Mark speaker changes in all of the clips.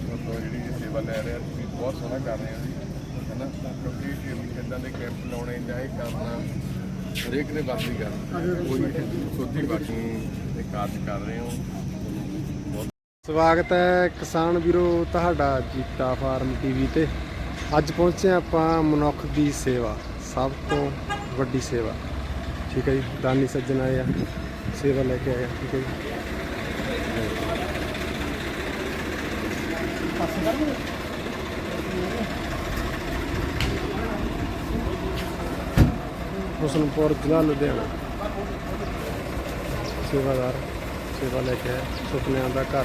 Speaker 1: ਤੁਹਾਡੀ ਜਿਹੜੀ ਸੇਵਾ ਲੈ ਰਹੇ ਆ ਤੁਸੀਂ ਬਹੁਤ ਸੋਹਣਾ ਕਰ ਰਹੇ ਹੋ ਜੀ, ਹੈਨਾ? ਕਿਉਂਕਿ ਇਹ ਇਦਾਂ ਦੇ ਕੈਂਪ ਲਾਉਣੇ ਜਾਂ ਇਹ ਕਰਨਾ, ਹਰੇਕ ਦੇ ਵੱਸ ਦੀ ਗੱਲ ਕੋਈ ਸੋਚੀ ਬਾਕੀ ਦੇ ਕਾਰਜ ਕਰ ਰਹੇ ਹੋ।
Speaker 2: ਸਵਾਗਤ ਹੈ ਕਿਸਾਨ ਵੀਰੋ ਤੁਹਾਡਾ ਜੀਤਾ ਫਾਰਮ ਟੀਵੀ ਤੇ। ਅੱਜ ਪਹੁੰਚੇ ਹਾਂ ਆਪਾਂ ਮਨੁੱਖ ਦੀ ਸੇਵਾ, ਸਭ ਤੋਂ ਵੱਡੀ ਸੇਵਾ। ਠੀਕ ਹੈ ਜੀ, ਦਾਨੀ ਸੱਜਣ ਆਏ ਆ, ਸੇਵਾ ਲੈ ਕੇ ਆਏ ਆ, ਠੀਕ ਹੈ ਜੀ। ਹੁਸਨਪੁਰ ਜ਼ਿਲ੍ਹਾ ਲੁਧਿਆਣਾ। ਸੇਵਾਦਾਰ ਸੇਵਾ ਲੈ ਕੇ ਸੁਪਨਿਆਂ ਦਾ ਘਰ।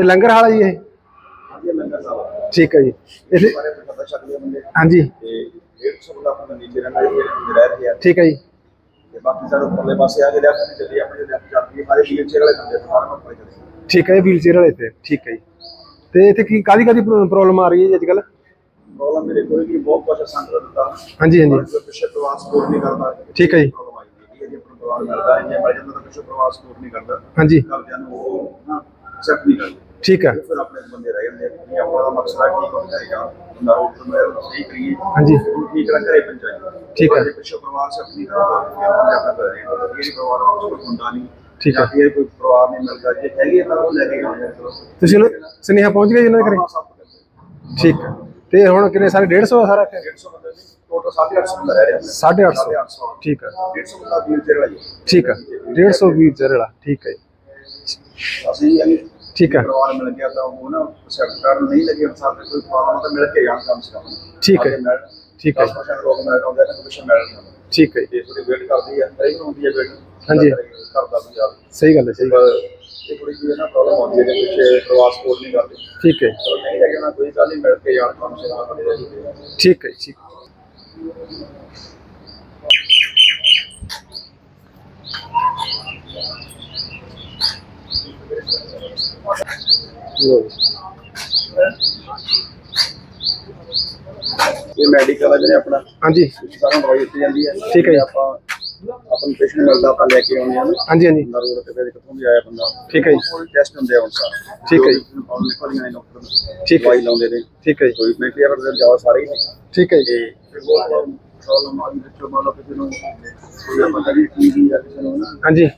Speaker 2: ਇਹ ਲੰਗਰ ਹਾਲਾ ਜੀ ਇਹ?
Speaker 3: ਲੰਗਰ
Speaker 2: ਠੀਕ ਹੈ ਜੀ।
Speaker 3: ਬੰਦੇ
Speaker 2: ਹਾਂਜੀ।
Speaker 3: ਤੇ 150 ਬੰਦਾ ਆਪਣਾ ਨੀਚੇ ਰਹਿੰਦਾ ਹੈ ਰਹਿ ਰਹੇ। ਆ
Speaker 2: ਠੀਕ ਹੈ ਜੀ।
Speaker 3: ਤੇ ਬਾਕੀ ਸਾਡੇ ਉੱਪਰਲੇ ਪਾਸੇ ਆ ਕੇ ਲੈਫਟ ਤੇ ਚੱਲੀ ਆਪਣੀ ਲੈਫਟ ਚੱਲਦੀ ਹੈ ਸਾਰੇ ਵੀਲ ਚੇਅਰ ਵਾਲੇ ਬੰਦੇ ਸਾਰੇ ਉੱਪਰ ਚੱਲਦੇ
Speaker 2: ਠੀਕ ਹੈ ਇਹ ਵੀਲਚੇਅਰ ਵਾਲੇ ਤੇ ਠੀਕ ਹੈ ਜੀ। ਤੇ ਇੱਥੇ ਕੀ ਕਾਦੀ ਕਾਦੀ ਪ੍ਰੋਬਲਮ ਆ ਰਹੀ ਹੈ ਜੀ ਅੱਜ ਕੱਲ
Speaker 3: ਪ੍ਰੋਬਲਮ ਮੇਰੇ ਕੋਲ ਵੀ ਬਹੁਤ ਕੁਝ ਸੰਗ ਦਿੱਤਾ
Speaker 2: ਹਾਂਜੀ ਹਾਂਜੀ।
Speaker 3: ਜੋ ਪਿੱਛੇ ਪ੍ਰਵਾਸ ਸਪੋਰਟ ਨਹੀਂ ਕਰਦਾ
Speaker 2: ਠੀਕ ਹੈ ਜੀ।
Speaker 3: ਹੈ ਪ੍ਰਵਾਸ ਕਰਦਾ ਹੈ ਜਾਂਦਾ ਪ੍ਰਵਾਸ ਨਹੀਂ ਕਰਦਾ।
Speaker 2: ਹਾਂਜੀ।
Speaker 3: ਘਰਦਿਆਂ ਨੂੰ ਉਹ ਨਾ accept ਨਹੀਂ ਕਰਦੇ।
Speaker 2: ਠੀਕ ਹੈ।
Speaker 3: ਫਿਰ ਆਪਣੇ ਬੰਦੇ ਰਹਿ ਜਾਂਦੇ ਆ ਇਹ ਆਪਣਾ ਦਾ ਮਕਸਦ ਹੈ ਠੀਕ ਹੋ ਜਾਏਗਾ ਬੰਦਾ ਰੋਡ ਤੋਂ ਮੈਂ ਸਹੀ ਕਰੀਏ।
Speaker 2: ਹਾਂਜੀ।
Speaker 3: ਠੀਕ ਨਾ ਕਰੇ ਪੰਚਾਇਤ
Speaker 2: ਠੀਕ ਹੈ।
Speaker 3: ਪਿੱਛੇ ਪਰਿਵਾਰ ਸਭ ਨਹੀਂ ਕਰਦਾ ਫਿਰ ਬੰਦੇ ਆਪਣਾ ਕਰ ਰਹੇ ਨੇ ਇਹ ਪਰਿਵਾਰ ਵਿੱਚ ਹੁੰਦਾ ਨਹੀਂ।
Speaker 2: ਠੀਕ ਹੈ।
Speaker 3: ਫਿਰ ਕੋਈ ਪਰਿਵਾਰ ਨਹੀਂ ਮਿਲਦਾ। ਜੇ ਹੈਗੇ ਤਾਂ ਉਹ ਲੈ ਕੇ ਆਉਂਦੇ ਆ
Speaker 2: ਤੁਸੀਂ ਸੁਨੇਹਾ ਪਹੁੰਚ ਗਏ ਜੀ ਉਹਨਾਂ ਦੇ ਘਰੇ?
Speaker 3: ਹਾਂ,
Speaker 2: ਠੀਕ ਹੈ ਤੇ ਹੁਣ ਕਿੰਨੇ ਸਾਰੇ? 150 ਆ ਸਾਰਾ ਇੱਥੇ?
Speaker 3: 150 ਬੰਦੇ ਜੀ ਟੋਟਲ 850 ਬੰਦਾ ਰਹਿ ਰਿਹਾ
Speaker 2: 850
Speaker 3: 850
Speaker 2: ਠੀਕ ਹੈ
Speaker 3: 150 ਬੰਦਾ ਵੀਲ ਚੇਅਰ ਵਾਲੀ
Speaker 2: ਠੀਕ ਹੈ 150 ਵੀਲਚੇਅਰ ਵਾਲਾ ਠੀਕ ਹੈ।
Speaker 3: ਅਸੀਂ
Speaker 2: ਠੀਕ ਹੈ।
Speaker 3: ਪਰਿਵਾਰ ਮਿਲ ਗਿਆ ਤਾਂ ਉਹ ਨਾ ਸੈਕਟਰ ਨਹੀਂ ਲੱਗੇ ਅਨਸਾਰ ਦੇ ਕੋਈ ਪ੍ਰੋਬਲਮ ਤਾਂ ਮਿਲ ਕੇ ਜਾਣ ਕਮ ਸੇ ਕਮ
Speaker 2: ਠੀਕ ਹੈ। ਠੀਕ ਹੈ।
Speaker 3: 10% ਲੋਕ ਮਿਲ ਆਉਂਦੇ ਨੇ ਕਮਿਸ਼ਨ ਮਿਲ ਆਉਂਦਾ
Speaker 2: ਠੀਕ ਹੈ ਜੀ।
Speaker 3: ਥੋੜੀ ਵੇਟ ਕਰਦੀ ਹੈ ਨੂੰ ਹੁੰਦੀ ਹੈ ਵੇਟ
Speaker 2: ਹਾਂਜੀ।
Speaker 3: ਕਰਦਾ ਯਾਰ
Speaker 2: ਸਹੀ ਗੱਲ ਹੈ ਸਹੀ ਗੱਲ
Speaker 3: ਇਹ ਥੋੜੀ ਜਿਹੀ ਨਾ ਪ੍ਰੋਬਲਮ ਆਉਂਦੀ ਹੈ ਕਿ ਪ੍ਰਵਾਸ ਸਪੋਰਟ ਨਹੀਂ ਕਰਦੇ।
Speaker 2: ਠੀਕ ਹੈ।
Speaker 3: ਚਲੋ ਨਹੀਂ ਲੱਗੇ ਨਾ ਕੋਈ ਗੱਲ ਨਹੀਂ ਮਿਲ ਕੇ ਜਾਣ ਕਮ ਸੇ ਕਮ
Speaker 2: ਠੀਕ ਹੈ ਠੀਕ ਲਓ ਜੀ।
Speaker 3: ਇਹ ਮੈਡੀਕਲ ਹੈ ਜਿਹੜੇ ਆਪਣਾ।
Speaker 2: ਹਾਂਜੀ।
Speaker 3: ਸਾਰਾ ਦਵਾਈ ਦਿੱਤੀ ਜਾਂਦੀ ਹੈ।
Speaker 2: ਠੀਕ ਹੈ ਜੀ।
Speaker 3: ਆਪਾਂ ਆਪਣਾ ਪੇਸ਼ੈਂਟ ਮਿਲਦਾ ਆਪਾਂ ਲੈ ਕੇ ਆਉਂਦੇ ਹਾਂ
Speaker 2: ਹਾਂਜੀ ਹਾਂਜੀ।
Speaker 3: ਬੰਦਾ ਰੋਡ ਤੇ ਫਿਰ ਕਿੱਥੋਂ ਵੀ ਆਇਆ ਬੰਦਾ।
Speaker 2: ਠੀਕ ਹੈ ਜੀ।
Speaker 3: ਟੈਸਟ ਹੁੰਦੇ ਆ ਹੁਣ ਸਾਰੇ
Speaker 2: ਠੀਕ ਹੈ ਜੀ।
Speaker 3: ਪਾਉਣ ਨਿਕਲੀਆਂ ਨੇ ਡਾਕਟਰ
Speaker 2: ਠੀਕ ਹੈ।
Speaker 3: ਦਵਾਈ ਲਾਉਂਦੇ ਨੇ।
Speaker 2: ਠੀਕ ਹੈ ਜੀ।
Speaker 3: ਕੋਈ ਮੈਂ ਕਲੀਅਰ ਕਰ ਜਾਓ ਸਾਰੇ ਹੀ। ਨੇ
Speaker 2: ਠੀਕ ਹੈ ਜੀ।
Speaker 3: ਤੇ ਫਿਰ ਬਹੁਤ ਪ੍ਰੋਬਲਮ ਆ ਗਈ ਵਿੱਚੋਂ ਮੰਨ ਲਓ ਕਿਸੇ ਨੂੰ ਕੋਈ ਆਪਾਂ ਕਰੀ ਟੀਵੀ ਜਾਂ ਕਿਸੇ ਨੂੰ ਨਾ।
Speaker 2: ਹਾਂਜੀ।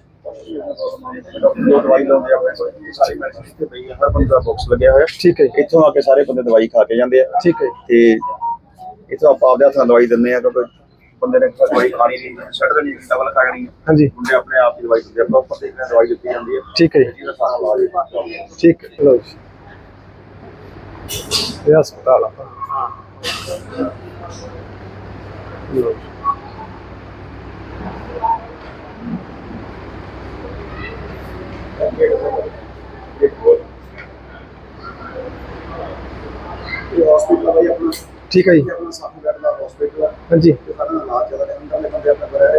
Speaker 3: ਜੋ ਦਵਾਈ ਲਾਉਂਦੇ ਆ ਆਪਣੇ ਕੋਲ ਇਹ ਸਾਰੀ ਮੈਡੀਸਿਨ ਇੱਥੇ ਪਈ ਹੈ ਹਰ ਬੰਦੇ ਦਾ ਬਾਕਸ ਲੱਗਿਆ ਹੋਇਆ
Speaker 2: ਠੀਕ ਹੈ ਜੀ,
Speaker 3: ਇੱਥੋਂ ਆ ਕੇ ਸਾਰੇ ਬੰਦੇ ਦਵਾਈ ਖਾ ਕੇ ਜਾਂਦੇ ਆ।
Speaker 2: ਠੀਕ ਹੈ ਜੀ,
Speaker 3: ਤੇ ਇੱਥੋਂ ਆਪਾਂ ਆਪਦੇ ਹੱਥ ਦਵਾਈ ਦਿੰਦੇ ਆ ਕਿਉਂਕਿ ਬੰਦੇ ਨੇ ਦਵਾਈ ਖਾਣੀ ਨਹੀਂ ਛੱਡ ਦੇਣੀ ਡਬਲ ਖਾਣੀ ਹੈ
Speaker 2: ਹਾਂਜੀ।
Speaker 3: ਮੁੰਡੇ ਆਪਣੇ ਆਪ ਹੀ ਦਵਾਈ ਦਿੰਦੇ ਆ ਪ੍ਰੋਪਰ ਤਰੀਕੇ ਨਾਲ ਦਵਾਈ ਦਿੱਤੀ ਜਾਂਦੀ ਹੈ।
Speaker 2: ਠੀਕ ਹੈ ਜੀ,
Speaker 3: ਜਿਹਦਾ ਸਾਰਾ ਇਲਾਜ ਹੈ
Speaker 2: ਠੀਕ ਹੈ ਲਓ ਜੀ। ਇਹ ਹਸਪਤਾਲ ਆ। ਲਓ ਜੀ।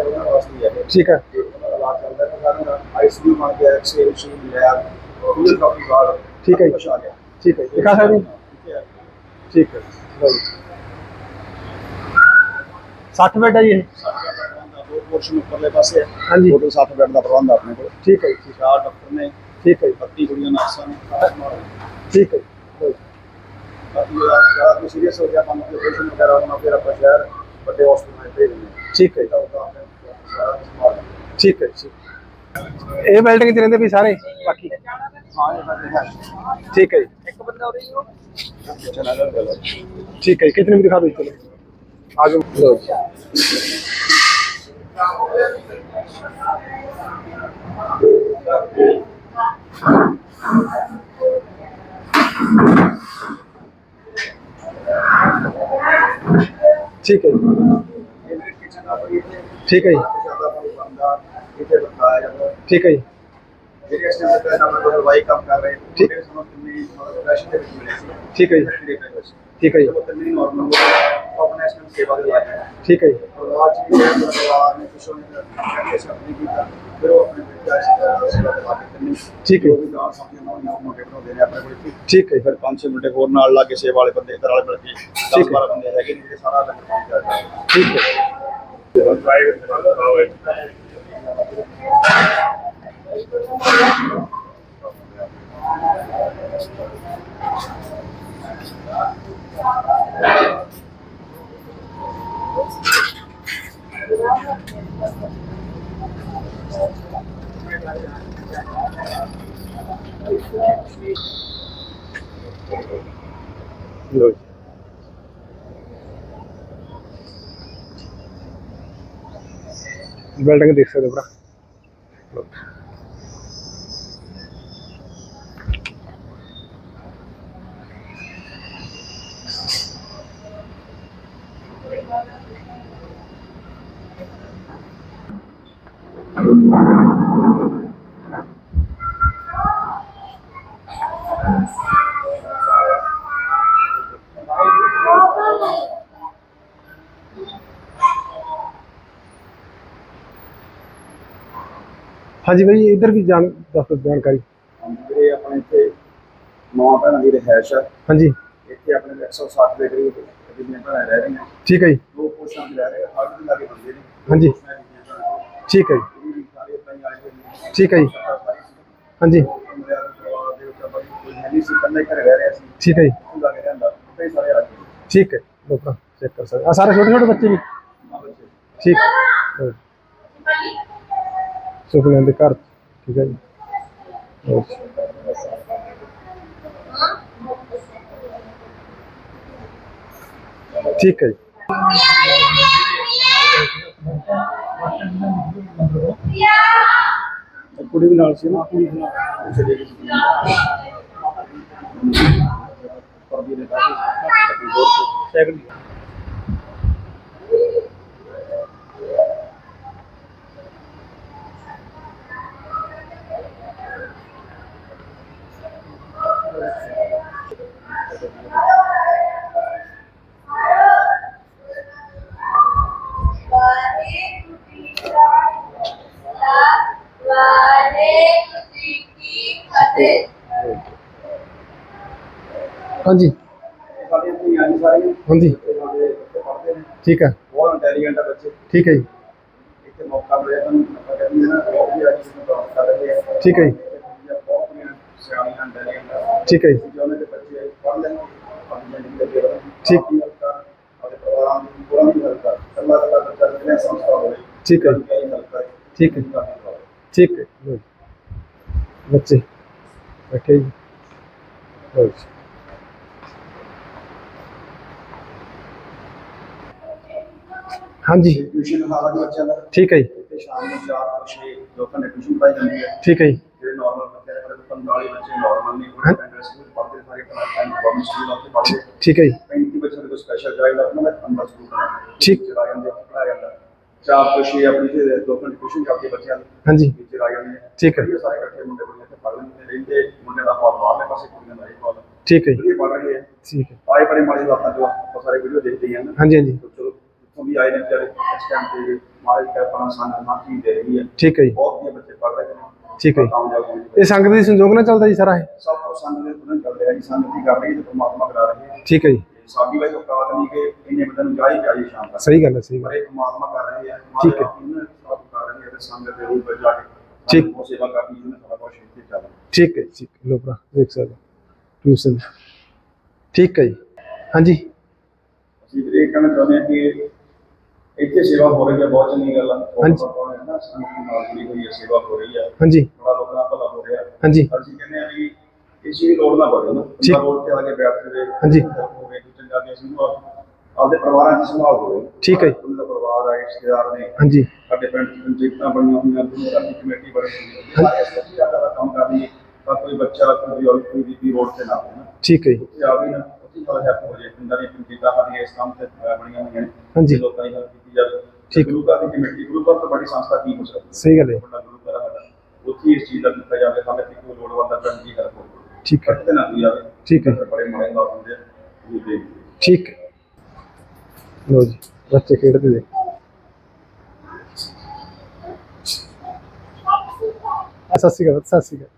Speaker 3: ਉਹਨਾਂ ਵਾਸਤੇ ਹੀ ਹੈ
Speaker 2: ਠੀਕ ਹੈ
Speaker 3: ਤੇ ਉਹਨਾਂ ਦਾ ਇਲਾਜ ਚੱਲਦਾ ਹੈ ਸਾਡਾ ਆਈਸੀਯੂ ਬਣ ਗਿਆ ਐਕਸਰੇ ਮਸ਼ੀਨ ਲੈਬ ਪੂਰੀ ਕਾਫੀ ਬਾਹਰ
Speaker 2: ਠੀਕ ਹੈ ਜੀ।
Speaker 3: ਕੁਛ ਆ ਗਿਆ
Speaker 2: ਠੀਕ ਹੈ ਜੀ। ਦਿਖਾ ਸਕਦੇ ਜੀ?
Speaker 3: ਠੀਕ ਹੈ
Speaker 2: ਠੀਕ ਹੈ ਲਓ ਜੀ 60 ਬੈੱਡ ਹੈ ਜੀ
Speaker 3: ਪੋਰਸ਼ਨ ਉੱਪਰਲੇ ਪਾਸੇ ਹੈ।
Speaker 2: ਹਾਂਜੀ।
Speaker 3: ਟੋਟਲ 60 ਬੈੱਡ ਦਾ ਪ੍ਰਬੰਧ ਆ ਆਪਣੇ ਕੋਲ।
Speaker 2: ਠੀਕ ਹੈ ਜੀ,
Speaker 3: ਚਾਰ ਡਾਕਟਰ ਨੇ
Speaker 2: ਠੀਕ ਹੈ ਜੀ,
Speaker 3: 32 ਕੁੜੀਆਂ ਨਰਸਾਂ ਨੇ
Speaker 2: ਠੀਕ ਹੈ ਜੀ, ਲਓ ਜੀ।
Speaker 3: ਬਾਕੀ ਜਿਹੜਾ ਕੋਈ ਸੀਰੀਅਸ ਹੋ ਗਿਆ ਕੰਮ ਦੀ ਆਪਰੇਸ਼ਨ ਵਗੈਰਾ ਹੋਣਾ ਫਿਰ ਆਪਾਂ ਸ਼ਹਿਰ ਵੱਡੇ ਹਸਪਤਾਲ ਭੇਜ ਦਿੰਦੇ ਹਾਂ।
Speaker 2: ਠੀਕ ਹੈ ਜੀ,
Speaker 3: ਤਾਂ ਉਹਦਾ ਆਪਣੇ ਸਾਰਾ ਸੰਭਾਲ ਲੈਂਦੇ
Speaker 2: ਠੀਕ ਹੈ ਜੀ, ਠੀਕ ਇਹ ਬਿਲਡਿੰਗ ਚ ਰਹਿੰਦੇ ਵੀ ਸਾਰੇ? ਬਾਕੀ?
Speaker 3: ਹਾਂ ਇਹ ਸਾਡੇ ਹੈ।
Speaker 2: ਠੀਕ ਹੈ ਜੀ,
Speaker 3: ਇੱਕ ਬੰਦਾ ਹੀ ਹੋ। ਚਲਾ ਗੱਲ
Speaker 2: ਠੀਕ ਹੈ ਜੀ, ਕਿਤਨੇ ਵੀ ਦਿਖਾ ਦਿਓ ਚਲੋ। ਆਜੋ ਲਓ। ਜੀ ਠੀਕ ਹੈ ਠੀਕ ਹੈ ਜੀ, ਠੀਕ ਹੈ ਜੀ, ਠੀਕ। ਹੈ ਜੀ, ਠੀਕ ਹੈ ਜੀ,
Speaker 3: ਚਲੋ ਕਿੰਨੀ ਨਾਰਮਲ ਹੋ ਆਪਣਾ ਇਸ ਨੂੰ ਸੇਵਾ ਦੇ ਲਾਇਕ ਹੈ
Speaker 2: ਠੀਕ ਹੈ ਜੀ,
Speaker 3: ਪਰਿਵਾਰ ਚ ਵੀ ਜਿਹੜਾ ਪਰਿਵਾਰ ਨੇ ਕੁਛ ਉਹਨੇ ਕਹਿੰਦੇ ਸਭ ਨਹੀਂ ਕੀਤਾ ਫਿਰ ਉਹ ਆਪਣੇ ਬੱਚਾ ਸੀ ਸੇਵਾ ਦੇ ਲਾਇਕ ਕਿੰਨੀ
Speaker 2: ਠੀਕ ਹੈ।
Speaker 3: ਜੋ ਵੀ ਦਾਨ ਸਮਝੇ ਨਾਲ ਨਾ ਮੋਟੇ ਬਣਾਉਂਦੇ ਨੇ ਆਪਣੇ ਕੋਲ ਇੱਥੇ।
Speaker 2: ਠੀਕ ਹੈ ਜੀ,
Speaker 3: ਫਿਰ ਪੰਜ ਛੇ ਮੁੰਡੇ ਹੋਰ ਨਾਲ ਲਾ ਕੇ ਸੇਵਾ ਵਾਲੇ ਬੰਦੇ ਇਧਰ ਵਾਲੇ ਮਿਲ ਕੇ
Speaker 2: ਠੀਕ
Speaker 3: 10
Speaker 2: ਹੈ।
Speaker 3: 12 ਬੰਦੇ ਹੈਗੇ ਨੇ ਜਿਹੜੇ ਸਾਰਾ ਲੰਗਰ ਪਹੁੰਚਾ ਰਹੇ
Speaker 2: ਠੀਕ ਹੈ ਲਓ ਜੀ ਬਿਲਡਿੰਗ ਦੇਖ ਸਕਦੇ ਹੋ ਭਰਾ ਲਓ। ਹਾਂਜੀ ਭਾਈ ਇੱਧਰ ਵੀ ਜਾਣ ਦੱਸ ਦਿਓ ਜਾਣਕਾਰੀ।
Speaker 3: ਜਿਹੜੇ ਆਪਣੇ ਇੱਥੇ ਨੌ ਭੈਣਾਂ ਦੀ ਰਿਹਾਇਸ਼ ਹੈ
Speaker 2: ਹਾਂਜੀ।
Speaker 3: ਇੱਥੇ ਆਪਣੇ 160 ਦੇ ਕਰੀਬ ਜਿਹੜੀਆਂ ਭੈਣਾਂ ਰਹਿ ਰਹੀਆਂ।
Speaker 2: ਠੀਕ ਹੈ ਜੀ।
Speaker 3: ਦੋ ਪੋਸਟਾਂ ਤੇ ਰਹਿ ਰਹੇ ਹਰ ਦਿਨ ਲਾਗੇ ਬੰਦੇ ਨੇ।
Speaker 2: ਹਾਂਜੀ।
Speaker 3: ਮੈਂ ਦੀਆਂ ਭੈਣਾਂ
Speaker 2: ਠੀਕ ਹੈ ਜੀ।
Speaker 3: ਇਹ ਵੀ ਸਾਰੇ ਇਦਾਂ ਹੀ ਆਏ ਹੋਏ ਨੇ।
Speaker 2: ਠੀਕ ਹੈ ਜੀ।
Speaker 3: ਸਾਰੀ
Speaker 2: ਹਾਂਜੀ।
Speaker 3: ਮੇਰੇ ਪਰਿਵਾਰ ਦੇ ਵਿੱਚ ਆਪਾਂ ਕੋਈ ਹੈ। ਨਹੀਂ ਸੀ ਇਕੱਲੇ ਘਰੇ ਰਹਿ ਰਿਹਾ ਸੀ
Speaker 2: ਠੀਕ ਹੈ। ਜੀ
Speaker 3: ਉਹ ਲਾਗੇ ਰਹਿੰਦਾ ਉੱਥੇ ਹੀ ਸਾਰੇ ਆ ਗਏ
Speaker 2: ਠੀਕ। ਹੈ। ਲਓ ਭਰਾ ਸੁਖਨਾ ਦੇ ਘਰ ਠੀਕ ਹੈ ਜੀ। ਠੀਕ ਹੈ ਜੀ।
Speaker 3: ਕੁੜੀ ਵੀ ਨਾਲ ਸੀ ਨਾ? ਕੁੜੀ ਵੀ ਨਾਲ ਚਲੇ ਗਈ ਸੀ
Speaker 2: ਹਾਂਜੀ।
Speaker 3: ਸਾਡੇ ਇੱਥੇ ਆਏ ਸਾਰੇ
Speaker 2: ਹਾਂਜੀ। ਠੀਕ ਹੈ।
Speaker 3: ਬਹੁਤ ਇੰਟੈਲੀਜੈਂਟ ਆ ਬੱਚੇ
Speaker 2: ਠੀਕ ਹੈ ਜੀ।
Speaker 3: ਇੱਥੇ ਮੌਕਾ ਮਿਲਿਆ ਤੁਹਾਨੂੰ ਆਪਾਂ ਕਹਿੰਦੇ ਨਾ ਬਹੁਤ ਹੀ ਅੱਜ ਨੂੰ ਕੰਮ ਕਰ ਰਹੇ ਆ
Speaker 2: ਠੀਕ ਹੈ ਜੀ।
Speaker 3: ਬਹੁਤ ਕੁੜੀਆਂ ਸਿਆਣੀਆਂ ਇੰਟੈਲੀਜੈਂਟ ਆ
Speaker 2: ਠੀਕ ਹੈ ਜੀ।
Speaker 3: ਜੋ ਦੇ ਬੱਚੇ ਪੜ੍ਹ ਲੈਣ
Speaker 2: ਠੀਕ।
Speaker 3: ਆਪਣੀ
Speaker 2: ਠੀਕ ਹੈ ਠੀਕ ਹੈ। ਠੀਕ ਹੈ। ਬੱਚੇ, ਬੈਠੇ ਜੀ ਲਓ ਜੀ ਹਾਂਜੀ।
Speaker 3: ਟਿਊਸ਼ਨ ਹਾਲਾਂ ਦੇ ਬੱਚਿਆਂ ਦਾ?
Speaker 2: ਠੀਕ ਹੈ ਜੀ।
Speaker 3: ਇੱਥੇ ਸ਼ਾਮ ਨੂੰ 4 ਤੋਂ 6 ਦੋ ਘੰਟੇ ਟਿਊਸ਼ਨ ਪੜਾਈ ਜਾਂਦੀ ਹੈ
Speaker 2: ਠੀਕ ਹੈ ਜੀ।
Speaker 3: ਜਿਹੜੇ ਨਾਰਮਲ ਬੱਚੇ ਨੇ ਮੇਰੇ ਕੋਲ 45 ਬੱਚੇ ਨਾਰਮਲ ਨੇ ਕੋਈ ਸੈਂਟਰ ਸਕੂਲ ਪੜ੍ਹਦੇ ਸਾਰੇ ਆਪਣਾ ਟਾਈਮ ਗਵਰਨਮੈਂਟ ਸਕੂਲ ਉੱਥੇ ਪੜ੍ਹਦੇ
Speaker 2: ਠੀਕ ਹੈ ਜੀ।
Speaker 3: 35 ਬੱਚਿਆਂ ਦੇ ਕੋਈ ਸਪੈਸ਼ਲ ਚਾਈਲਡ ਉਹਨਾਂ ਦਾ ਅੰਦਰ ਸਕੂਲ ਬਣਾਇਆ
Speaker 2: ਠੀਕ।
Speaker 3: ਚਲਾ ਜਾਂਦੇ ਆ, ਪੜ੍ਹਾਇਆ ਜਾਂਦਾ। ਚਾਰ ਤੋਂ 6 ਆਪਣੀ ਤੇ ਦੋ ਘੰਟੇ ਟਿਊਸ਼ਨ ਹੈ ਬੱਚਿਆਂ ਦੀ।
Speaker 2: ਹਾਂਜੀ।
Speaker 3: ਵਿੱਚ ਆ ਜਾਂਦੇ
Speaker 2: ਠੀਕ ਹੈ।
Speaker 3: ਸਾਰੇ ਇਕੱਠੇ ਮੁੰਡੇ ਕੁੜੀਆਂ ਇੱਥੇ ਪੜ੍ਹ ਲੈਂਦੇ ਨੇ ਰਹਿੰਦੇ ਮੁੰਡੇ ਦਾ ਹਾਲ ਬਾਹਰਲੇ ਪਾਸੇ ਕੁੜੀਆਂ ਦਾ ਇਹ ਹਾਲ
Speaker 2: ਠੀਕ ਹੈ ਜੀ।
Speaker 3: ਪੜ੍ਹ ਰਹੇ ਆ।
Speaker 2: ਠੀਕ ਹੈ।
Speaker 3: ਆਏ ਬੜੇ ਮਾੜੇ ਜੋ ਆਪਾਂ ਸਾਰੇ ਵੀਡੀਓ ਦੇਖਦੇ ਹੀ ਨਾ।
Speaker 2: ਹਾਂਜੀ ਹਾਂਜੀ।
Speaker 3: ਤੇ ਚਲੋ ਜਿੱਥੋਂ ਵੀ ਆਏ ਨੇ ਵਿਚਾਰੇ ਇਸ ਟਾਈਮ ਤੇ ਮਾਰੇ ਕਿ ਆਪਣਾ ਸਾਨੂੰ ਨਾ ਚੀਜ਼ ਦੇ ਰਹੀ ਹੈ।
Speaker 2: ਠੀਕ ਹੈ ਜੀ।
Speaker 3: ਬਹੁਤ ਵਧੀਆ ਬੱਚੇ ਪੜ੍ਹ ਰਹੇ ਨੇ।
Speaker 2: ਠੀਕ ਹੈ ਜੀ।
Speaker 3: ਕਾਮਯਾਬ ਹੋਣ ਦੀ
Speaker 2: ਇਹ ਸੰਗਤ ਦੀ ਸੰਯੋਗ ਨਾਲ ਚੱਲਦਾ ਜੀ ਸਾਰਾ ਇਹ?
Speaker 3: ਸਭ ਕੁਝ ਸੰਗ ਦੇ ਤੁਰਨ ਚੱਲ ਰਿਹਾ ਜੀ। ਸੰਗ ਦੀ ਕਰ ਰਹੀ ਹੈ ਤੇ ਪਰਮਾਤਮਾ ਕਰਾ ਰਹੀ ਹੈ
Speaker 2: ਠੀਕ ਹੈ ਜੀ।
Speaker 3: ਤੇ ਸਾਡੀ ਲਈ ਔਕਾਤ ਨਹੀਂ ਕਿ ਇੰਨੇ ਬੰਦੇ ਨੂੰ ਜਾਈ ਜਾਈ ਸ਼ਾਮ ਤੱਕ।
Speaker 2: ਸਹੀ ਗੱਲ ਹੈ ਸਹੀ ਗੱਲ
Speaker 3: ਪਰ ਇਹ ਪਰਮਾਤਮਾ ਕਰ ਰਹੇ ਹੈ।
Speaker 2: ਠੀਕ ਹੈ।
Speaker 3: ਇਹਨਾਂ ਸਭ ਕਰ ਰਹੇ ਹੈ ਤੇ ਸੰਗ ਦੇ ਰੂਪ ਵਿੱਚ ਜਾ ਕੇ
Speaker 2: ਠੀਕ।
Speaker 3: ਸਾਨੂੰ ਸੇਵਾ ਕਰਨੀ ਜਿਹਨੇ ਸਾਰਾ ਕੁਝ ਇੱਥੇ ਚੱਲ
Speaker 2: ਠੀਕ ਹੈ ਠੀਕ ਹੈ। ਲੋ ਭਰਾ ਦੇਖ ਸਕਦੇ ਟਿਊਸ਼ਨ ਠੀਕ ਹੈ ਜੀ। ਹਾਂਜੀ।
Speaker 3: ਅਸੀਂ ਵੀ ਇਹ ਕਹਿਣਾ ਚਾਹੁੰਦੇ ਹਾਂ ਕਿ ਇੱਥੇ ਸੇਵਾ ਹੋ ਰਹੀ ਹੈ ਬਹੁਤ ਚੰਗੀ ਗੱਲ ਆ।
Speaker 2: ਹਾਂਜੀ।
Speaker 3: ਹੈ ਨਾਲ ਜੁੜੀ ਹੋਈ ਹੈ ਸੇਵਾ ਹੋ ਰਹੀ ਹੈ
Speaker 2: ਹਾਂਜੀ।
Speaker 3: ਬੜਾ ਲੋਕਾਂ ਦਾ ਭਲਾ ਹੋ ਰਿਹਾ।
Speaker 2: ਹਾਂਜੀ।
Speaker 3: ਪਰ ਅਸੀਂ ਕਹਿੰਦੇ ਆ ਵੀ ਇਸ ਚੀਜ਼ ਦੀ ਲੋੜ ਨਾ ਪਵੇ ਨਾ।
Speaker 2: ਠੀਕ।
Speaker 3: ਬੰਦਾ ਰੋਡ ਤੇ ਆ ਕੇ ਬੈਠ ਜਾਵੇ
Speaker 2: ਹਾਂਜੀ।
Speaker 3: ਹੋਵੇ ਕਿ ਚੰਗਾ ਕਿ ਅਸੀਂ ਨੂੰ ਆਪਦੇ ਪਰਿਵਾਰਾਂ ਦੀ ਸੰਭਾਲ ਹੋਵੇ।
Speaker 2: ਠੀਕ ਹੈ ਜੀ।
Speaker 3: ਉਹਨਾਂ ਦਾ ਪਰਿਵਾਰ ਆ ਰਿਸ਼ਤੇਦਾਰ ਨੇ।
Speaker 2: ਹਾਂਜੀ।
Speaker 3: ਸਾਡੇ ਪਿੰਡ ਦੀ ਪੰਚਾਇਤਾਂ ਬਣੀਆਂ ਹੋਈਆਂ ਗੁਰੂ ਘਰ ਦੀ ਕਮੇਟੀ ਬਣੀ ਹੋਈ ਹੈ। ਸੱਚੀ ਆਟਾ ਦਾ ਕੰਮ ਕਰ ਲਈਏ ਤਾਂ ਕੋਈ ਬੱਚਾ ਕੋਈ ਬਜ਼ੁਰਗ ਕੋਈ ਬੀਬੀ ਰੋਡ ਤੇ ਨਾ ਹੋਵੇ ਨਾ।
Speaker 2: ਠੀਕ ਹੈ ਜੀ।
Speaker 3: ਉੱਥੇ ਨਾ ਉੱਥੇ ਨਾਲ ਹੈਲਪ ਹੋ ਜਾਏ। ਪਿੰਡਾਂ ਦੀਆਂ ਪੰਚਾਇਤਾਂ ਸਾਡੀਆਂ ਇਸ ਕੰਮ ਤੇ ਅਹ, ਬਣੀਆਂ ਹੋਈਆਂ ਨੇ।
Speaker 2: ਹਾਂਜੀ।
Speaker 3: ਲੋਕਾਂ ਦੀ ਹੈਲਪ
Speaker 2: ਠੀਕ।
Speaker 3: ਗੁਰੂ ਘਰ ਦੀ ਕਮੇਟੀ ਗੁਰੂ ਘਰ ਤੋਂ ਬੜੀ ਸੰਸਥਾ ਕੀ ਹੋ ਸਕਦੀ ਹੈ?
Speaker 2: ਸਹੀ ਗੱਲ ਹੈ।
Speaker 3: ਵੱਡਾ ਗੁਰੂ ਘਰ ਸਾਡਾ। ਉੱਥੇ ਹੀ ਇਸ ਚੀਜ਼ ਦਾ ਕੀਤਾ ਜਾਵੇ ਤਾਂ ਕਿ ਕੋਈ ਲੋੜਵੰਦ ਦੀ ਹੈਲਪ ਹੋਵੇ।
Speaker 2: ਠੀਕ ਹੈ।
Speaker 3: ਕੱਟ ਤੇ ਨਾ ਕੋਈ ਜਾਵੇ।
Speaker 2: ਠੀਕ ਹੈ।
Speaker 3: ਬੜੇ ਮਾੜੇ ਹਾਲਾਤ ਹੁੰਦੇ ਆ ਉਹ ਦੇ
Speaker 2: ਠੀਕ ਹੈ। ਲੋ ਜੀ ਬੱਚੇ ਖੇਡਦੇ ਨੇ ਆ, ਸਤਿ ਸ਼੍ਰੀ ਅਕਾਲ ਸਤਿ ਸ਼੍ਰੀ ਅਕਾਲ।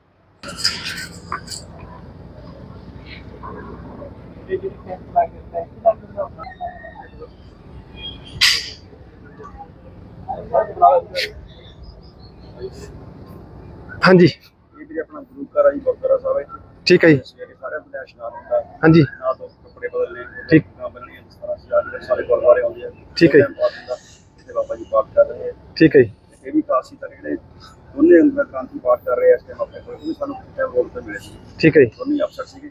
Speaker 2: ਹਾਂਜੀ।
Speaker 3: ਇਹ ਵੀ ਆਪਣਾ ਗੁਰੂ ਘਰ ਆ ਜੀ ਗੁਰਦੁਆਰਾ ਸਾਹਿਬ ਹੈ ਇੱਥੇ।
Speaker 2: ਠੀਕ ਹੈ ਜੀ।
Speaker 3: ਸਵੇਰੇ ਸਾਰਿਆਂ ਨੂੰ ਇਸ਼ਨਾਨ ਹੁੰਦਾ।
Speaker 2: ਹਾਂਜੀ।
Speaker 3: ਨਾ ਤੋਂ ਕੱਪੜੇ ਬਦਲਨੇ
Speaker 2: ਠੀਕ।
Speaker 3: ਨਾ ਬੰਨ੍ਹਣੀਆਂ, ਜਿਸ ਤਰ੍ਹਾਂ ਸਜਾਦ ਸਾਰੇ ਗੁਰਦੁਆਰੇ ਆਉਂਦੇ ਆ।
Speaker 2: ਠੀਕ ਹੈ ਜੀ।
Speaker 3: ਤੇ ਬਾਬਾ ਜੀ ਪਾਠ ਕਰ ਰਹੇ
Speaker 2: ਠੀਕ ਹੈ ਜੀ।
Speaker 3: ਇਹ ਵੀ ਕਾਸੀ ਤਾਂ ਜਿਹੜੇ ਉਹਨੇ ਅੰਦਰ ਕ੍ਰਾਂਤੀ ਪਾਠ ਕਰ ਰਹੇ ਇਸ ਟਾਈਮ ਆਪਣੇ ਕੋਲ ਉਹ ਵੀ ਸਾਨੂੰ ਕਿਤੇ ਤੇ ਮਿਲੇ
Speaker 2: ਠੀਕ ਹੈ ਜੀ।
Speaker 3: ਦੋਨੇ ਅਫਸਰ ਸੀਗੇ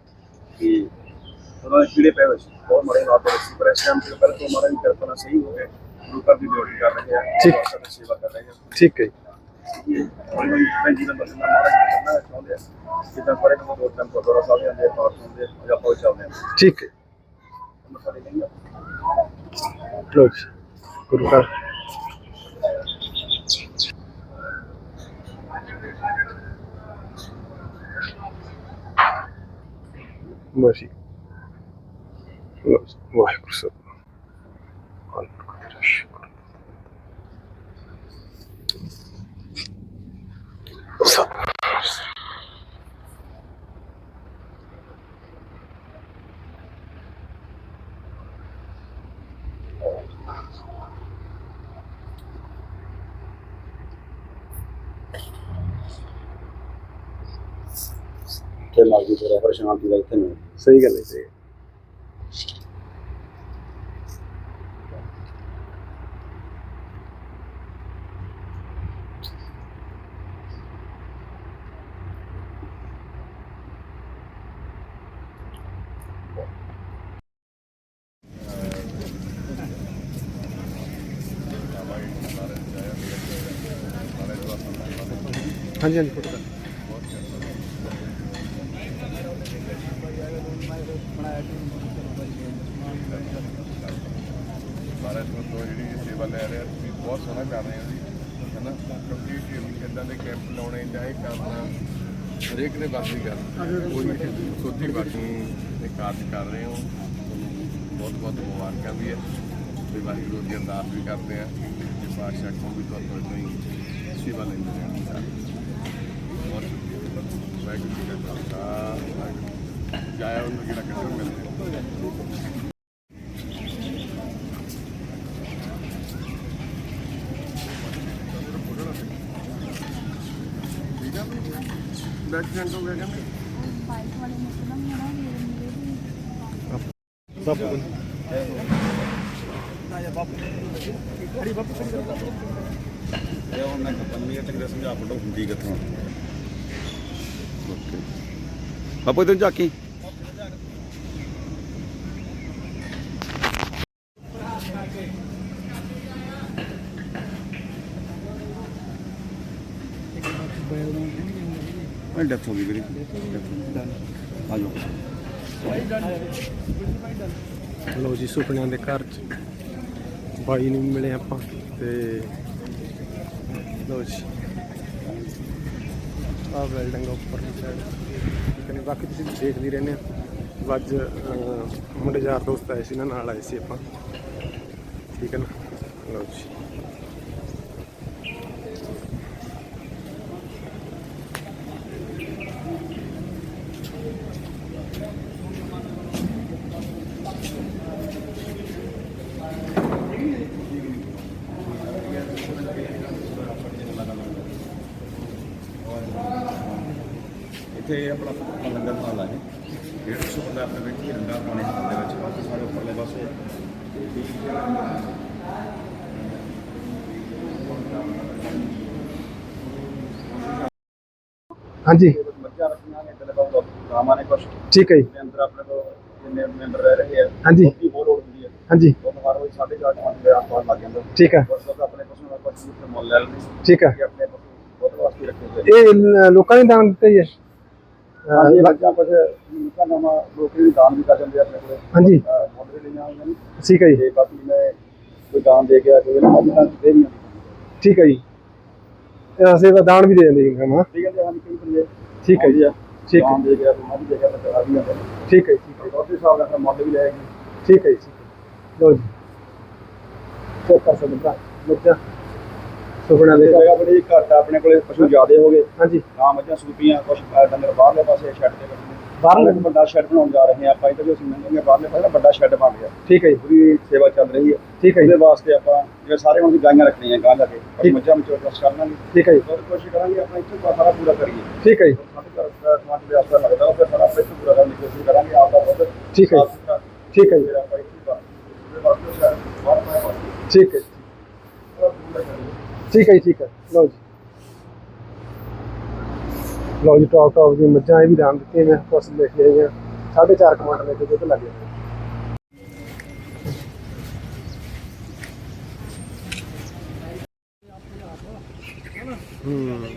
Speaker 3: ਕਿ ਉਹਨਾਂ ਦੇ ਕੀੜੇ ਹੋਏ ਸੀ। ਬਹੁਤ ਮਾੜੇ ਹਾਲਾਤ ਹੋਏ ਸੀ ਪਰ ਇਸ ਟਾਈਮ ਤੇ ਬਿਲਕੁਲ ਮਾੜਾ ਵੀ ਕਲਪਨਾ ਸਹੀ ਹੋ ਗਏ ਗੁਰੂ ਘਰ ਦੀ ਡਿਊਟੀ ਕਰ ਰਹੇ ਆ?
Speaker 2: ਠੀਕ।
Speaker 3: ਅਫਸਰ ਦੀ ਸੇਵਾ ਕਰ ਰਹੇ ਆ।
Speaker 2: ਠੀਕ ਹੈ ਜੀ।
Speaker 3: ਇਹ ਹੌਲੀ ਹੌਲੀ ਆਪਣੇ ਜੀਵਨ ਬਦਲਣਾ ਮਾਰਾ ਕਰਨਾ ਚਾਹੁੰਦੇ ਆ। ਜਿੱਦਾਂ ਸਾਰੇ ਨੂੰ ਦੋ ਟਾਈਮ ਗੁਰਦੁਆਰਾ ਸਾਹਿਬ ਜਾਂਦੇ ਆ ਪਾਠ ਹੁੰਦੇ ਆ ਜਾਂ ਆਪਾਂ ਚੱਲਦੇ ਆ।
Speaker 2: ਠੀਕ ਹੈ।
Speaker 3: ਮੱਥਾ ਟੇਕਣਗੇ
Speaker 2: ਲੋ ਜੀ ਗੁਰੂ ਘਰ। ਮਰਸੀ ਲੋ ਜੀ, ਵਾਹਿਗੁਰੂ ਸਾਹਿਬ।
Speaker 3: ਤੇ ਨਾਲ ਦੀ ਤਰ੍ਹਾਂ ਸ਼ਾਂਤੀ ਦਾ ਇੱਥੇ ਨਹੀਂ
Speaker 2: ਸਹੀ ਗੱਲ ਹੈ ਸਹੀ ਗੱਲ। ਹਾਂਜੀ ਹਾਂਜੀ, ਫੋਟੋ ਕਰ
Speaker 1: ਮਹਾਰਾਜ ਤੋਂ ਜਿਹੜੀ ਇਹ ਸੇਵਾ ਲੈ ਰਹੇ ਆ ਤੁਸੀਂ ਬਹੁਤ ਸੋਹਣਾ ਕਰ ਰਹੇ ਹੋ ਜੀ ਹੈਨਾ ਕਿਉਂਕਿ ਇਹ ਇਦਾਂ ਦੇ ਕੈਂਪ ਲਾਉਣੇ ਜਾਂ ਇਹ ਕਰਨਾ ਹਰੇਕ ਦੇ ਦੀ ਗੱਲ ਕੋਈ ਸੋਚੀ ਬਾਕੀ ਇਹ ਕਾਰਜ ਕਰ ਰਹੇ ਹੋ। ਤੁਹਾਨੂੰ ਬਹੁਤ ਬਹੁਤ ਮੁਬਾਰਕਾਂ ਵੀ ਹੈ। ਤੇ ਵਾਹਿਗੁਰੂ ਦੀ ਅਰਦਾਸ ਵੀ ਕਰਦੇ ਆ। ਕਿ ਪਾਤਸ਼ਾਹ ਕੋਲ ਵੀ ਤੁਹਾਨੂੰ ਇਦਾਂ ਹੀ ਸੇਵਾ ਲੈਂਦੇ ਰਹਿਣ ਸਾਰੇ ਬਹੁਤ ਸ਼ੁਕਰੀਆ। ਵਾਹਿਗੁਰੂ ਜੀ ਕਾ ਖਾਲਸਾ ਜਾਇਆ ਉਹਨੂੰ ਜਿਹੜਾ ਕੱਢਣ ਮਿਲਦੇ ਐਕਸੀਡੈਂਟ ਹੋ ਗਿਆ ਕਹਿੰਦੇ।
Speaker 4: ਬਾਈਕ ਵਾਲੇ ਨੇ ਇੱਕਦਮ ਨਾ ਮੇਰੇ ਮੇਰੇ ਵੀ
Speaker 2: ਬਾਪੂ
Speaker 3: ਇਹ ਹੁਣ ਮੈਂ ਕੰਪਨੀ ਚੰਗੇ ਸਮਝਾ ਫੋਟੋ ਹੁੰਦੀ ਕਿੱਥੋਂ ਬਾਪੂ ਇਧਰ ਝਾਕੀ। ਮੈਂ ਡੈਥ ਹੋ ਗਈ ਵੀਰੇ। ਆ ਜਾਓ
Speaker 2: ਲੋ ਜੀ, ਸੁਪਨਿਆਂ ਦੇ ਘਰ ਚ ਬਾਈ ਨੂੰ ਮਿਲੇ ਆਪਾਂ ਤੇ ਲੋ ਜੀ। ਆ ਬਿਲਡਿੰਗ ਉੱਪਰ ਦੀ ਸਾਈਡ ਕਨੇ ਬਾਕੀ ਤੁਸੀਂ ਦੇਖਦੇ ਰਹਿੰਦੇ ਆ ਅੱਜ ਮੁੰਡੇ ਯਾਰ ਦੋਸਤ ਆਏ ਸੀ ਨਾ ਨਾਲ ਆਏ ਸੀ ਆਪਾਂ। ਠੀਕ ਹੈ ਨਾ? ਲੋ ਜੀ।
Speaker 3: ਇੱਥੇ ਆਪਣਾ ਲੰਗਰ ਹਾਲ ਹੈ। 150 ਬੰਦਾ ਆਪਣੇ ਵਿੱਚ ਹੀ ਰਹਿੰਦਾ ਪਾਣੀ ਦੇ ਵਿੱਚ। ਸਾਡੇ ਉੱਪਰਲੇ ਪਾਸੇ
Speaker 2: ਹਾਂਜੀ।
Speaker 3: ਮੱਝਾਂ ਰੱਖੀਆਂ ਨੇ ਇੱਧਰਲੇ ਪਾਸੇ ਗਾਵਾਂ ਨੇ ਕੁਛ
Speaker 2: ਠੀਕ ਹੈ ਜੀ।
Speaker 3: ਦੇ ਅੰਦਰ ਆਪਣੇ ਕੋਲ ਜਿੰਨੇ ਮੈਂਬਰ ਰਹਿ ਰਹੇ ਆ
Speaker 2: ਹਾਂਜੀ।
Speaker 3: ਉਹਦੀ ਬਹੁਤ ਲੋੜ ਹੁੰਦੀ ਹੈ।
Speaker 2: ਹਾਂਜੀ।
Speaker 3: ਉਹ ਹਰ ਰੋਜ਼ ਸਾਢੇ ਚਾਰ ਪੰਜ ਦੇ ਆਸ-ਪਾਸ ਲੱਗ ਜਾਂਦਾ।
Speaker 2: ਠੀਕ ਹੈ।
Speaker 3: ਉਸ ਵਕਤ ਆਪਣੇ ਪਸ਼ੂ ਦਾ ਕੁਝ ਉੱਥੇ ਮੁੱਲ ਲੈ ਲੈਂਦੇ।
Speaker 2: ਠੀਕ ਹੈ।
Speaker 3: ਕਿ ਆਪਣੇ ਪਸ਼ੂ ਬਹੁਤ ਵਾਸਤੇ ਰੱਖੇ ਹੋਏ
Speaker 2: ਇਹ ਲੋਕਾਂ ਨੇ ਦਾਨ ਦਿੱਤਾ ਹੀ ਹੈ।
Speaker 3: ਹਾਂਜੀ। ਬੱਚਾ ਕੁਝ ਲੋਕਾਂ ਨਾਮਾ ਲੋਕ ਵੀ ਦਾਨ ਵੀ ਕਰ ਜਾਂਦੇ ਆ ਆਪਣੇ ਕੋਲੇ।
Speaker 2: ਹਾਂਜੀ।
Speaker 3: ਵੀ ਲਈਆਂ ਹੋਈਆਂ ਨੇ।
Speaker 2: ਠੀਕ ਹੈ ਜੀ।
Speaker 3: ਤੇ ਬਾਕੀ ਮੈਂ ਕੋਈ ਦਾਨ ਦੇ ਗਿਆ ਕੋਈ ਨਾ ਤਾਂ ਦੇ ਨਹੀਂ
Speaker 2: ਠੀਕ ਹੈ ਜੀ। ਇਹ ਸੇਵਾ ਦਾਨ ਵੀ ਦੇ ਜਾਂਦੇ ਜੀ ਹਨਾ
Speaker 3: ਠੀਕ ਹੈ ਜੀ ਹਾਂ ਕਈ ਬੰਦੇ
Speaker 2: ਠੀਕ ਹੈ ਜੀ।
Speaker 3: ਆ,
Speaker 2: ਠੀਕ ਹੈ।
Speaker 3: ਦੇ ਗਿਆ ਕੋਈ ਮੱਝ ਦੇ ਗਿਆ ਤਾਂ ਚਲਾ ਵੀ ਜਾਂਦੇ
Speaker 2: ਠੀਕ ਹੈ ਠੀਕ ਹੈ।
Speaker 3: ਤੇ ਹਿਸਾਬ ਨਾਲ ਫਿਰ ਮੁੱਲ ਵੀ ਲੈਗੀ
Speaker 2: ਠੀਕ ਹੈ ਜੀ, ਹੈ। ਲੋ ਜੀ। ਚੈੱਕ ਕਰ ਸਕਦੇ ਹਾਂ ਬੱਚਾ। ਸੁਪਨਾ ਦੇ
Speaker 3: ਜਗ੍ਹਾ ਬੜੀ ਘੱਟ ਆ ਆਪਣੇ ਕੋਲੇ ਪਸ਼ੂ ਜ਼ਿਆਦੇ ਹੋ ਗਏ।
Speaker 2: ਹਾਂਜੀ।
Speaker 3: ਗਾਂ ਮੱਝਾਂ ਸੂਪੀਆਂ ਕੁਝ ਡੰਗਰ ਬਾਹਰਲੇ ਪਾਸੇ ਸ਼ੈੱਡ ਤੇ ਬੱਚੇ
Speaker 2: ਬਾਹਰਲੇ?
Speaker 3: ਬਾਹਰਲੇ ਵੱਡਾ ਸ਼ੈੱਡ ਬਣਾਉਣ ਜਾ ਰਹੇ ਹਾਂ ਆਪਾਂ ਇੱਧਰ ਜੋ ਅਸੀਂ ਮੰਗਾਂਗੇ ਬਾਹਰਲੇ ਪਾਸੇ ਨਾ ਵੱਡਾ ਸ਼ੈੱਡ ਬਣ ਗਿਆ।
Speaker 2: ਠੀਕ ਹੈ ਜੀ।
Speaker 3: ਪੂਰੀ ਸੇਵਾ ਚੱਲ ਰਹੀ ਹੈ।
Speaker 2: ਠੀਕ ਹੈ
Speaker 3: ਉਹਦੇ
Speaker 2: ਜੀ
Speaker 3: ਵਾਸਤੇ ਆਪਾਂ ਜਿਹੜੇ ਸਾਰੇ ਹੁਣ ਦੀ ਗਾਈਆਂ ਰੱਖਣੀਆਂ ਗਾਂ ਲਾ ਕੇ।
Speaker 2: ਠੀਕ।
Speaker 3: ਅਸੀਂ ਮੱਝਾਂ ਵਿੱਚ ਟਰਸਟ ਕਰ ਲਾਂਗੇ
Speaker 2: ਠੀਕ ਹੈ ਜੀ।
Speaker 3: ਬਹੁਤ ਕੋਸ਼ਿਸ਼ ਕਰਾਂਗੇ ਆਪਣਾ ਇੱਥੇ ਸਾਰਾ ਪੂਰਾ ਕਰੀਏ।
Speaker 2: ਠੀਕ ਹੈ ਜੀ।
Speaker 3: ਸਾਡੇ ਘਰ ਦਾ ਸਮਾਜ ਦੇ ਆਸਰਾ ਲੱਗਦਾ ਉਹ ਫਿਰ ਸਾਰਾ ਆਪਾਂ ਇੱਥੇ ਪੂਰਾ ਕਰਨ ਦੀ ਕੋਸ਼ਿਸ਼ ਕਰਾਂਗੇ ਆਪ ਦਾ ਦੁੱਧ
Speaker 2: ਠੀਕ ਹੈ।
Speaker 3: ਸੁਥਰਾ।
Speaker 2: ਠੀਕ ਹੈ ਜੀ।
Speaker 3: ਜਿਹੜਾ ਆਪਾਂ ਇੱਥੇ ਬਾ- ਉਹਦੇ ਵਾਸਤੇ ਸ਼ਾਇਦ ਬਾਹਰ ਪਾਇਆ ਹੋਇਆ।
Speaker 2: ਠੀਕ ਹੈ ਜੀ,
Speaker 3: ਪੂਰਾ ਪੂਰਾ ਕਰੀਏ।
Speaker 2: ਠੀਕ ਹੈ ਜੀ, ਠੀਕ ਹੈ। ਲਓ ਜੀ। ਲਓ ਜੀ ਟੌਪ ਟੌਪ ਦੀ ਮੱਝਾਂ ਇਹ ਵੀ ਦਾਨ ਦਿੱਤੀਆਂ ਮੈਂ ਕੁਛ ਲਿਖ ਲਈਆਂ ਸਾਢੇ ਚਾਰ ਕਮਾਂਡ ਲੈ ਕੇ ਦੁੱਧ ਲੱਗੇ ਹੂੰ।